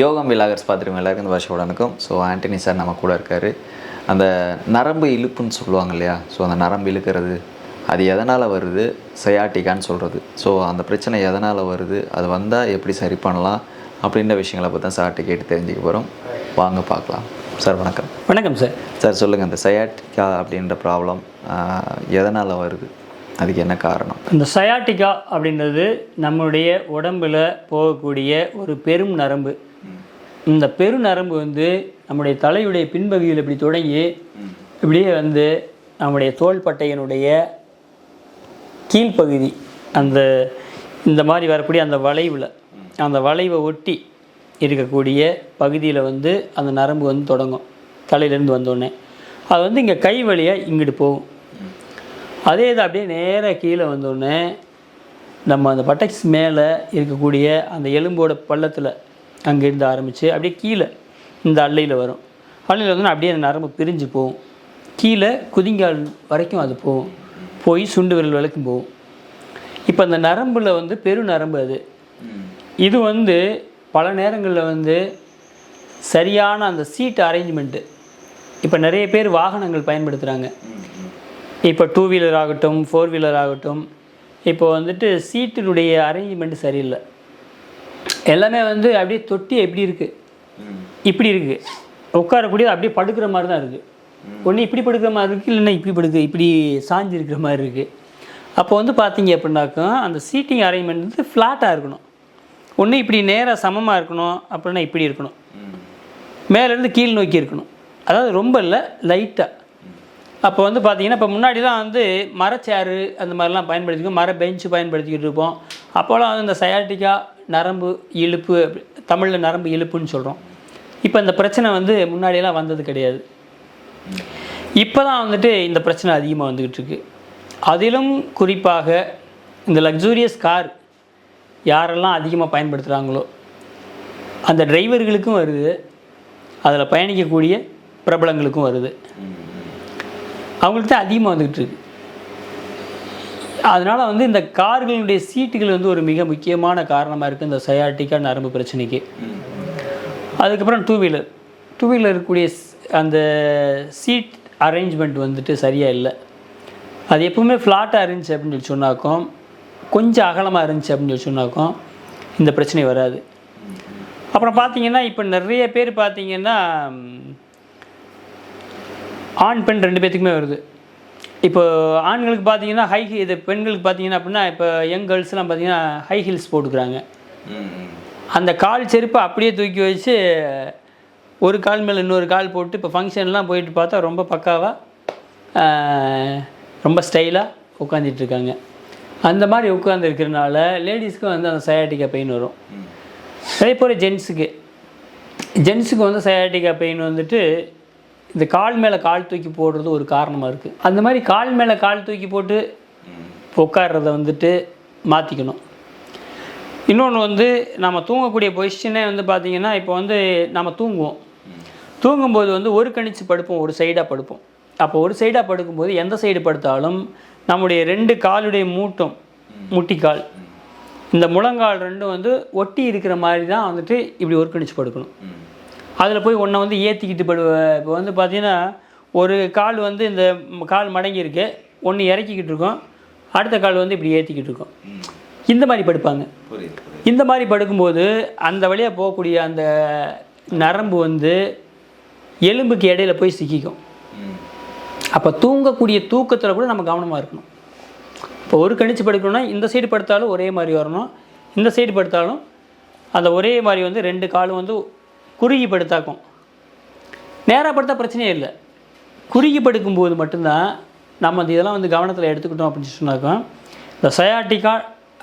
யோகம் விலாகர்ஸ் பார்த்துருக்கோம் எல்லாருக்கும் இந்த வருஷம் வணக்கம் ஸோ ஆண்டனி சார் நம்ம கூட இருக்கார். அந்த நரம்பு இழுப்புன்னு சொல்லுவாங்க இல்லையா? ஸோ அந்த நரம்பு இழுக்கிறது அது எதனால் வருது? சயாட்டிக்கான்னு சொல்கிறது ஸோ அந்த பிரச்சனை எதனால் வருது? அது வந்தால் எப்படி சரி பண்ணலாம்? அப்படின்ற விஷயங்களை பற்றி தான் சார்கிட்ட கேட்டு தெரிஞ்சுக்க போகிறோம் வாங்க பார்க்கலாம். சார் வணக்கம். வணக்கம் சார். சார் சொல்லுங்கள் இந்த சயாட்டிக்கா அப்படின்ற ப்ராப்ளம் எதனால் வருது? அதுக்கு என்ன காரணம்? இந்த சயாட்டிகா அப்படின்றது நம்மளுடைய உடம்புல போகக்கூடிய ஒரு பெரும் நரம்பு. இந்த பெரு நரம்பு வந்து நம்முடைய தலையுடைய பின்பகுதியில் இப்படி தொடங்கி இப்படியே வந்து நம்முடைய தோள்பட்டையினுடைய கீழ்ப்பகுதி அந்த இந்த மாதிரி வரக்கூடிய அந்த வளைவில் அந்த வளைவை ஒட்டி இருக்கக்கூடிய பகுதியில் வந்து அந்த நரம்பு வந்து தொடங்கும் தலையிலேருந்து வந்தோடனே. அது வந்து இங்கே கை வழியாக இங்கிட்டு போகும். அதே இது அப்படியே நேராக கீழே வந்தோடனே நம்ம அந்த பட்டக்ஸ் மேலே இருக்கக்கூடிய அந்த எலும்போட பள்ளத்தில் அங்கேருந்து ஆரம்பித்து அப்படியே கீழே இந்த அல்லையில் வரும். அல்லையில் வந்து அப்படியே அந்த நரம்பு பிரிஞ்சு போகும். கீழே குதிங்கால் வரைக்கும் அது போகும். போய் சுண்டு விரல் வரைக்கும் போகும். இப்போ அந்த நரம்பில் வந்து பெரு நரம்பு அது. இது வந்து பல நேரங்களில் வந்து சரியான அந்த சீட் அரேஞ்ச்மெண்ட்டு இப்போ நிறைய பேர் வாகனங்கள் பயன்படுத்துகிறாங்க இப்போ டூ வீலர் ஆகட்டும் ஃபோர் வீலர் ஆகட்டும். இப்போ வந்துட்டு சீட்டினுடைய அரேஞ்ச்மெண்ட் சரியில்லை. எல்லாமே வந்து அப்படியே தொட்டி எப்படி இருக்குது இப்படி இருக்குது உட்காரக்கூடிய அப்படியே படுக்கிற மாதிரி தான் இருக்குது ஒன்று இப்படி படுக்கிற மாதிரி இருக்குது இல்லைன்னா இப்படி படுக்கு இப்படி சாஞ்சு இருக்கிற மாதிரி இருக்குது அப்போ வந்து பார்த்தீங்க அப்படின்னாக்கா அந்த சீட்டிங் அரேஞ்ச்மெண்ட் வந்து ஃப்ளாட்டாக இருக்கணும். ஒன்று இப்படி நேராக சமமாக இருக்கணும் அப்படின்னா இப்படி இருக்கணும். மேலேருந்து கீழ் நோக்கி இருக்கணும். அதாவது ரொம்ப இல்லை லைட்டாக அப்போ வந்து பார்த்தீங்கன்னா இப்போ முன்னாடிலாம் வந்து மரச்சேரு அந்த மாதிரிலாம் பயன்படுத்திக்கிட்டு மர பெஞ்சு பயன்படுத்திக்கிட்டு இருப்போம். அப்போலாம் வந்து இந்த சயாட்டிக்கா நரம்பு இழுப்பு தமிழில் நரம்பு இழுப்புன்னு சொல்கிறோம் இப்போ இந்த பிரச்சனை வந்து முன்னாடியெல்லாம் வந்தது கிடையாது. இப்போ தான் வந்துட்டு இந்த பிரச்சனை அதிகமாக வந்துக்கிட்டு இருக்கு. அதிலும் குறிப்பாக இந்த லக்ஸூரியஸ் கார் யாரெல்லாம் அதிகமாக பயன்படுத்துகிறாங்களோ அந்த டிரைவர்களுக்கும் வருது. அதில் பயணிக்கக்கூடிய பிரபலங்களுக்கும் வருது. அவங்களுக்கு தான் அதிகமாக வந்துக்கிட்டு இருக்கு. அதனால் வந்து இந்த கார்களுடைய சீட்டுகள் வந்து ஒரு மிக முக்கியமான காரணமாக இருக்குது இந்த சயாட்டிக்கா நரம்பு பிரச்சனைக்கு. அதுக்கப்புறம் டூ வீலர் டூ வீலர் இருக்கக்கூடிய அந்த சீட் அரேஞ்ச்மெண்ட் வந்துட்டு சரியாக இல்லை. அது எப்பவுமே ஃப்ளாட்டாக இருந்துச்சு அப்படின்னு சொல்லி சொன்னாக்கும் கொஞ்சம் அகலமாக இருந்துச்சு அப்படின்னு சொல்லி சொன்னாக்கும் இந்த பிரச்சனை வராது. அப்புறம் பார்த்தீங்கன்னா இப்போ நிறைய பேர் பார்த்தீங்கன்னா ஆண் பெண் ரெண்டு பேத்துக்குமே வருது. இப்போ ஆண்களுக்கு பார்த்தீங்கன்னா ஹை இது பெண்களுக்கு பார்த்தீங்கன்னா அப்படின்னா இப்போ யங் கேர்ள்ஸ்லாம் பார்த்தீங்கன்னா ஹை ஹீல்ஸ் போட்டுக்கிறாங்க. அந்த கால் செருப்பை அப்படியே தூக்கி வச்சு ஒரு கால் மேலே இன்னொரு கால் போட்டு இப்போ ஃபங்க்ஷன்லாம் போயிட்டு பார்த்தா ரொம்ப பக்காவாக ரொம்ப ஸ்டைலாக உட்காந்துட்டு இருக்காங்க. அந்த மாதிரி உட்காந்து இருக்கிறனால லேடிஸ்க்கு வந்து அந்த சயாட்டிக்கா பெயின் வரும். அதே போல் ஜென்ஸுக்கு ஜென்ஸுக்கு வந்து சயாட்டிக்கா பெயின் வந்துட்டு இந்த கால் மேலே கால் தூக்கி போடுறது ஒரு காரணமாக இருக்குது அந்த மாதிரி கால் மேலே கால் தூக்கி போட்டு உட்காடுறத வந்துட்டு மாற்றிக்கணும் இன்னொன்று வந்து நம்ம தூங்கக்கூடிய பொசிஷனே வந்து பார்த்திங்கன்னா இப்போ வந்து நம்ம தூங்குவோம். தூங்கும்போது வந்து ஒரு கணிச்சு படுப்போம் ஒரு சைடாக படுப்போம். அப்போ ஒரு சைடாக படுக்கும்போது எந்த சைடு படுத்தாலும் நம்முடைய ரெண்டு காலுடைய மூட்டம் முட்டிக்கால் இந்த முழங்கால் ரெண்டும் வந்து ஒட்டி இருக்கிற மாதிரி தான் வந்துட்டு இப்படி ஒரு கணிச்சு படுக்கணும். அதில் போய் ஒன்றை வந்து ஏற்றிக்கிட்டு படு இப்போ வந்து பார்த்தீங்கன்னா ஒரு கால் வந்து இந்த கால் மடங்கி இருக்கு. ஒன்று இறக்கிக்கிட்டு இருக்கோம். அடுத்த கால் வந்து இப்படி ஏற்றிக்கிட்டு இருக்கோம். இந்த மாதிரி படுப்பாங்க. இந்த மாதிரி படுக்கும்போது அந்த வழியாக போகக்கூடிய அந்த நரம்பு வந்து எலும்புக்கு இடையில போய் சிக்கிக்கும். அப்போ தூங்கக்கூடிய தூக்கத்தில் கூட நம்ம கவனமாக இருக்கணும். இப்போ ஒரு கணிச்சு படுக்கணும்னா இந்த சைடு படுத்தாலும் ஒரே மாதிரி வரணும். இந்த சைடு படுத்தாலும் அந்த ஒரே மாதிரி வந்து ரெண்டு காலும் வந்து குறுகி படுத்தாக்கும் நேராக படுத்தா பிரச்சனையே இல்லை. குறுகி படுக்கும்போது மட்டும்தான் நம்ம அந்த இதெல்லாம் வந்து கவனத்தில் எடுத்துக்கிட்டோம் அப்படின்னு சொன்னாக்கா இந்த சயாட்டிக்கா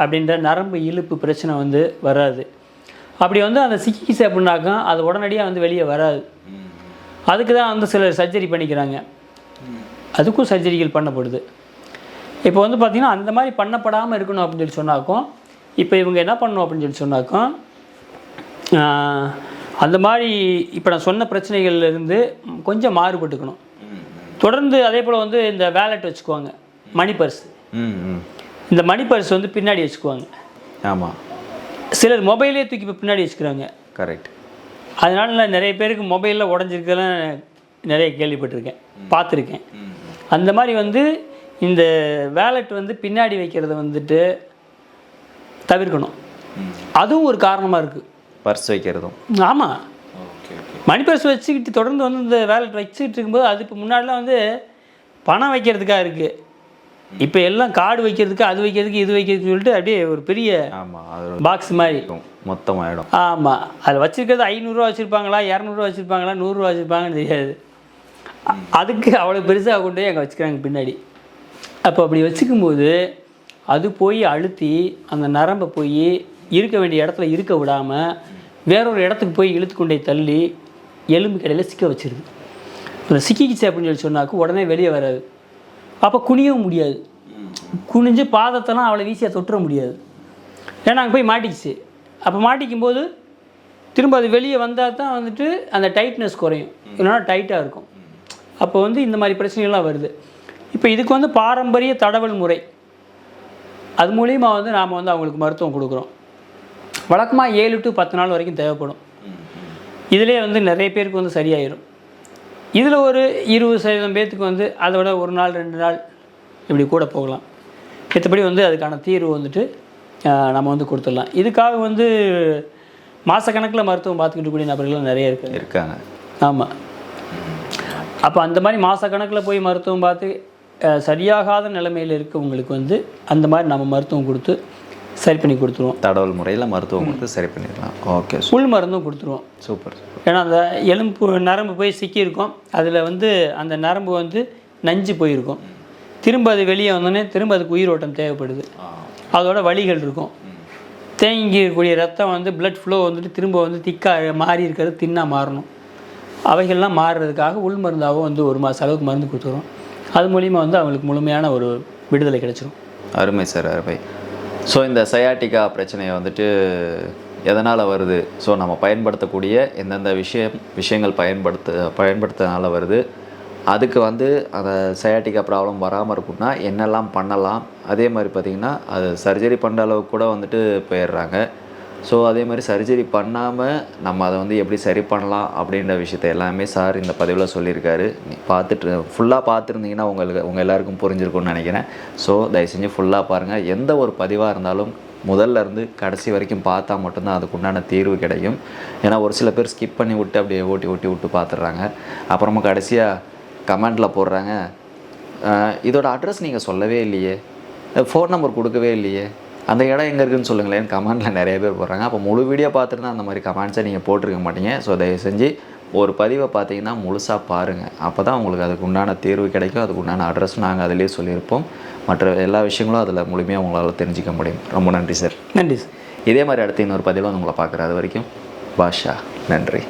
அப்படின்ற நரம்பு இழுப்பு பிரச்சனை வந்து வராது. அப்படி வந்து அந்த சிக்கிச்சு அப்படின்னாக்கா அது உடனடியாக வந்து வெளியே வராது. அதுக்கு தான் வந்து சிலர் சர்ஜரி பண்ணிக்கிறாங்க. அதுக்கும் சர்ஜரிகள் பண்ணப்படுது. இப்போ வந்து பார்த்திங்கன்னா அந்த மாதிரி பண்ணப்படாமல் இருக்கணும் அப்படின்னு சொல்லி சொன்னாக்கும் இப்போ இவங்க என்ன பண்ணணும் அப்படின்னு சொல்லி சொன்னாக்கும் அந்த மாதிரி இப்போ நான் சொன்ன பிரச்சனைகள்ல இருந்து கொஞ்சம் மாறுபட்டுக்கணும். தொடர்ந்து அதே போல் வந்து இந்த வேலட் வச்சுக்குவாங்க. மணி பர்ஸ் இந்த மணி பர்ஸ் வந்து பின்னாடி வச்சுக்குவாங்க. ஆமாம் சிலர் மொபைலே தூக்கி இப்போ பின்னாடி வச்சுக்கிறாங்க. கரெக்ட் அதனால நான் நிறைய பேருக்கு மொபைலில் உடஞ்சிருக்கெல்லாம் நிறைய கேள்விப்பட்டிருக்கேன். பார்த்துருக்கேன். அந்த மாதிரி வந்து இந்த வேலெட் வந்து பின்னாடி வைக்கிறத வந்துட்டு தவிர்க்கணும். அதுவும் ஒரு காரணமாக இருக்குது பர்ஸ் வைக்கிறதும். ஆமாம் ஓகே மணி பர்ஸ் வச்சுக்கிட்டு தொடர்ந்து வந்து இந்த வேலெட் வச்சுக்கிட்டு இருக்கும்போது அது இப்போ முன்னாடிலாம் வந்து பணம் வைக்கிறதுக்காக இருக்குது இப்போ எல்லாம் கார்டு வைக்கிறதுக்கு அது வைக்கிறதுக்கு இது வைக்கிறதுக்கு சொல்லிட்டு அப்படியே ஒரு பெரிய ஆமாம் அது பாக்ஸ் மாதிரி. மொத்தமாயிடும் ஆமாம் அதில் வச்சுருக்கிறது ஐநூறுரூவா வச்சுருப்பாங்களா இரநூறுவா வச்சுருப்பாங்களா நூறுரூவா வச்சுருப்பாங்கன்னு தெரியாது. அதுக்கு அவ்வளோ பெருசாக கொண்டு போய் அங்கே வச்சுக்கிறாங்க பின்னாடி. அப்போ அப்படி வச்சுக்கும்போது அது போய் அழுத்தி அந்த நரம்பை போய் இருக்க வேண்டிய இடத்துல இருக்க விடாமல் வேறொரு இடத்துக்கு போய் இழுத்து கொண்டே தள்ளி எலும்பு கடையில் சிக்க வச்சிருது. அந்த சிக்கிக்கிச்சு அப்படின்னு சொல்லி சொன்னாக்க உடனே வெளியே வராது. அப்போ குனியவும் முடியாது. குனிஞ்சு பாதத்தெல்லாம் அவ்வளோ ஈஸியாக தொட்டுற முடியாது. ஏன்னா அங்கே போய் மாட்டிக்கிச்சு. அப்போ மாட்டிக்கும் போது திரும்ப அது வெளியே வந்தால் தான் வந்துட்டு அந்த டைட்னஸ் குறையும். இல்லைன்னா டைட்டாக இருக்கும். அப்போ வந்து இந்த மாதிரி பிரச்சனைகள்லாம் வருது. இப்போ இதுக்கு வந்து பாரம்பரிய தடவல் முறை. அது மூலியமாக வந்து நாம் வந்து அவங்களுக்கு மருத்துவம் கொடுக்குறோம். வழக்கமாக ஏழு டு பத்து நாள் வரைக்கும் தேவைப்படும். இதிலே வந்து நிறைய பேருக்கு வந்து சரியாயிரும். இதில் ஒரு இருபது சதவீதம் பேர்த்துக்கு வந்து அதை விட ஒரு நாள் ரெண்டு நாள் இப்படி கூட போகலாம். மற்றபடி வந்து அதுக்கான தீர்வு வந்துட்டு நம்ம வந்து கொடுத்துடலாம். இதுக்காக வந்து மாதக்கணக்கில் மருத்துவம் பார்த்துக்கிட்டு கூடிய நபர்கள் நிறைய இருக்காங்க. இருக்காங்க. ஆமாம் அப்போ அந்த மாதிரி மாதக்கணக்கில் போய் மருத்துவம் பார்த்து சரியாகாத நிலைமையில் இருக்கவங்களுக்கு வந்து அந்த மாதிரி நம்ம மருத்துவம் கொடுத்து சரி பண்ணி கொடுத்துருவோம். தடவல் முறையில் மருத்துவம் கொடுத்து சரி பண்ணிடலாம். ஓகே உள் மருந்தும் கொடுத்துருவோம். சூப்பர் ஏன்னா அந்த எலும்பு நரம்பு போய் சிக்கியிருக்கும். அதில் வந்து அந்த நரம்பு வந்து நஞ்சு போயிருக்கும். திரும்ப அது வெளியே வந்தோடனே திரும்ப அதுக்கு உயிரோட்டம் தேவைப்படுது. அதோட வலிகள் இருக்கும். தேங்கி இருக்கக்கூடிய ரத்தம் வந்து blood flow வந்துட்டு திரும்ப வந்து திக்காக மாறி இருக்கிறது தின்னா மாறணும். அவைகள்லாம் மாறுறதுக்காக உள் மருந்தாகவும் வந்து ஒரு மாத அளவுக்கு மருந்து கொடுத்துரும் அது மூலிமா வந்து அவங்களுக்கு முழுமையான ஒரு விடுதலை கிடைச்சிரும். அருமை சார் அருமை. ஸோ இந்த சயாட்டிகா பிரச்சனையை வந்துட்டு எதனால் வருது? ஸோ நம்ம பயன்படுத்தக்கூடிய எந்தெந்த விஷயம் விஷயங்கள் பயன்படுத்த பயன்படுத்துறதுனால வருது. அதுக்கு வந்து அந்த சயாட்டிக்கா ப்ராப்ளம் வராமல் இருக்கும்னா என்னெல்லாம் பண்ணலாம்? அதே மாதிரி பார்த்திங்கன்னா அது சர்ஜரி பண்ணுற அளவுக்கு கூட வந்துட்டு போயிடுறாங்க. ஸோ அதே மாதிரி சர்ஜரி பண்ணாமல் நம்ம அதை வந்து எப்படி சரி பண்ணலாம் அப்படின்ற விஷயத்த எல்லாமே சார் இந்த பதிவில் சொல்லியிருக்காரு. நீ பார்த்துட்டு ஃபுல்லாக பார்த்துருந்தீங்கன்னா உங்களுக்கு உங்கள் எல்லாருக்கும் புரிஞ்சிருக்கும்னு நினைக்கிறேன். ஸோ தயவு செஞ்சு ஃபுல்லாக பாருங்கள் எந்த ஒரு பதிவாக இருந்தாலும் முதல்ல இருந்து கடைசி வரைக்கும் பார்த்தா மட்டும்தான் அதுக்கு உண்டான தீர்வு கிடைக்கும். ஏன்னா ஒரு சில பேர் ஸ்கிப் பண்ணி விட்டு அப்படியே ஓட்டி ஓட்டி விட்டு பார்த்துட்றாங்க. அப்புறமா கடைசியாக கமெண்டில் போடுறாங்க. இதோட அட்ரஸ் நீங்கள் சொல்லவே இல்லையே. ஃபோன் நம்பர் கொடுக்கவே இல்லையே. அந்த இடம் எங்கே இருக்குன்னு சொல்லுங்களேன். கமெண்ட்டில் நிறைய பேர் போடுறாங்க. அப்போ முழு வீடியோ பார்த்துட்டு அந்த மாதிரி கமெண்ட்ஸை நீங்கள் போட்டிருக்க மாட்டீங்க. ஸோ தயவு செஞ்சு ஒரு பதிவை பார்த்தீங்கன்னா முழுசாக பாருங்கள் அப்போ தான் உங்களுக்கு அதுக்கு உண்டான தீர்வு கிடைக்கும். அதுக்கு உண்டான அட்ரஸும் நாங்கள் அதிலே சொல்லியிருப்போம். மற்ற எல்லா விஷயங்களும் அதில் முழுமையாக உங்களால் தெரிஞ்சிக்க முடியும். ரொம்ப நன்றி சார் நன்றி சார் இதே மாதிரி அடுத்து இன்னொரு பதிவில் வந்து உங்களை பார்க்குற அது வரைக்கும் பாஷா. நன்றி.